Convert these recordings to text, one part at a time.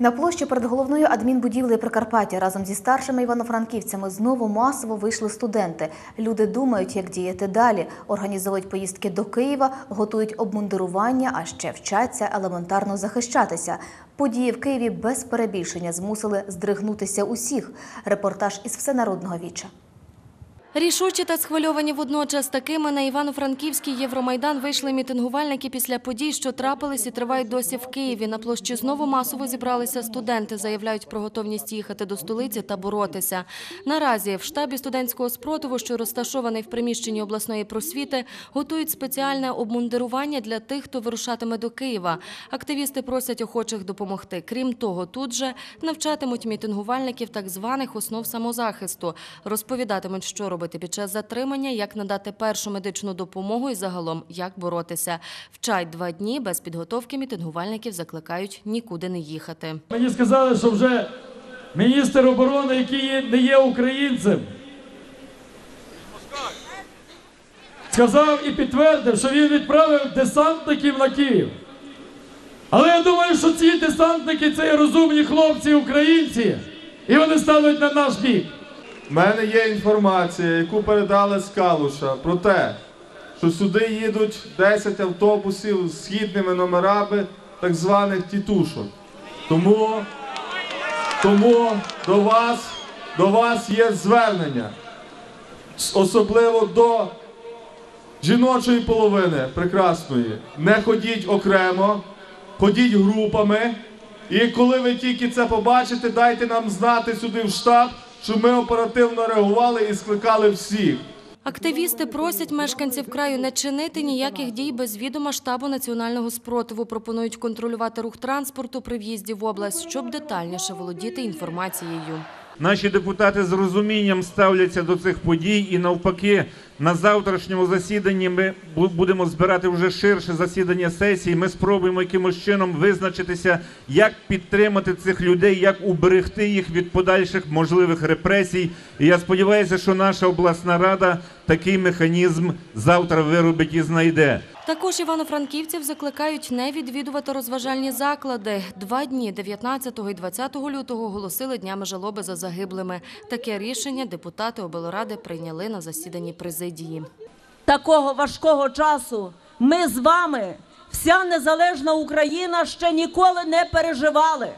На площі перед головною адмінбудівлею Прикарпаття разом зі старшими івано-франківцями знову масово вийшли студенти. Люди думають, як діяти далі. Організовують поїздки до Києва, готують обмундирування, а ще вчаться елементарно захищатися. Події в Києві без перебільшення змусили здригнутися усіх. Репортаж із всенародного віча. Рішучі та схвильовані водночас такими на Івано-Франківський Євромайдан вийшли мітингувальники після подій, що трапились і тривають досі в Києві. На площі знову масово зібралися студенти, заявляють про готовність їхати до столиці та боротися. Наразі в штабі студентського спротиву, що розташований в приміщенні обласної просвіти, готують спеціальне обмундирування для тих, хто вирушатиме до Києва. Активісти просять охочих допомогти. Крім того, тут же навчатимуть мітингувальників так званих основ самозахисту, розповідатимуть, що робити під час затримання, як надати першу медичну допомогу і загалом як боротися. Вчать два дні без підготовки мітингувальників закликають нікуди не їхати. Мені сказали, що вже міністр оборони, який не є українцем, сказав і підтвердив, що він відправив десантників на Київ. Але я думаю, що ці десантники це розумні хлопці українці, і вони стануть на наш бік. У мене є інформація, яку передали з Калуша про те, що сюди їдуть 10 автобусів з східними номерами так званих тітушок. Тому, тому до вас, до вас є звернення, особливо до жіночої половини прекрасної. Не ходіть окремо, ходіть групами. І коли ви тільки це побачите, дайте нам знати сюди в штаб, щоб ми оперативно реагували і скликали всіх. Активісти просять мешканців краю не чинити ніяких дій без відома штабу національного спротиву. Пропонують контролювати рух транспорту при в'їзді в область, щоб детальніше володіти інформацією. Наші депутати з розумінням ставляться до цих подій, і навпаки, на завтрашньому засіданні ми будемо збирати вже ширше засідання сесії. Ми спробуємо якимось чином визначитися, як підтримати цих людей, як уберегти їх від подальших можливих репресій. І я сподіваюся, що наша обласна рада такий механізм завтра виробить і знайде. Також івано-франківців закликають не відвідувати розважальні заклади. Два дні 19 і 20 лютого оголосили днями жалоби за загиблими. Таке рішення депутати облради прийняли на засіданні президії. такого важкого часу ми з вами, вся незалежна Україна, ще ніколи не переживали.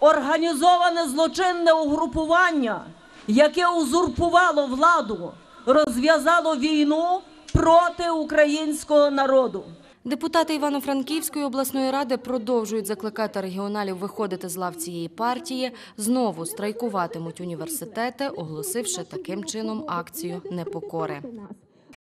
Організоване злочинне угрупування, яке узурпувало владу, розв'язало війну проти українського народу. Депутати Івано-Франківської обласної ради продовжують закликати регіоналів виходити з лав цієї партії. Знову страйкуватимуть університети, оголосивши таким чином акцію непокори.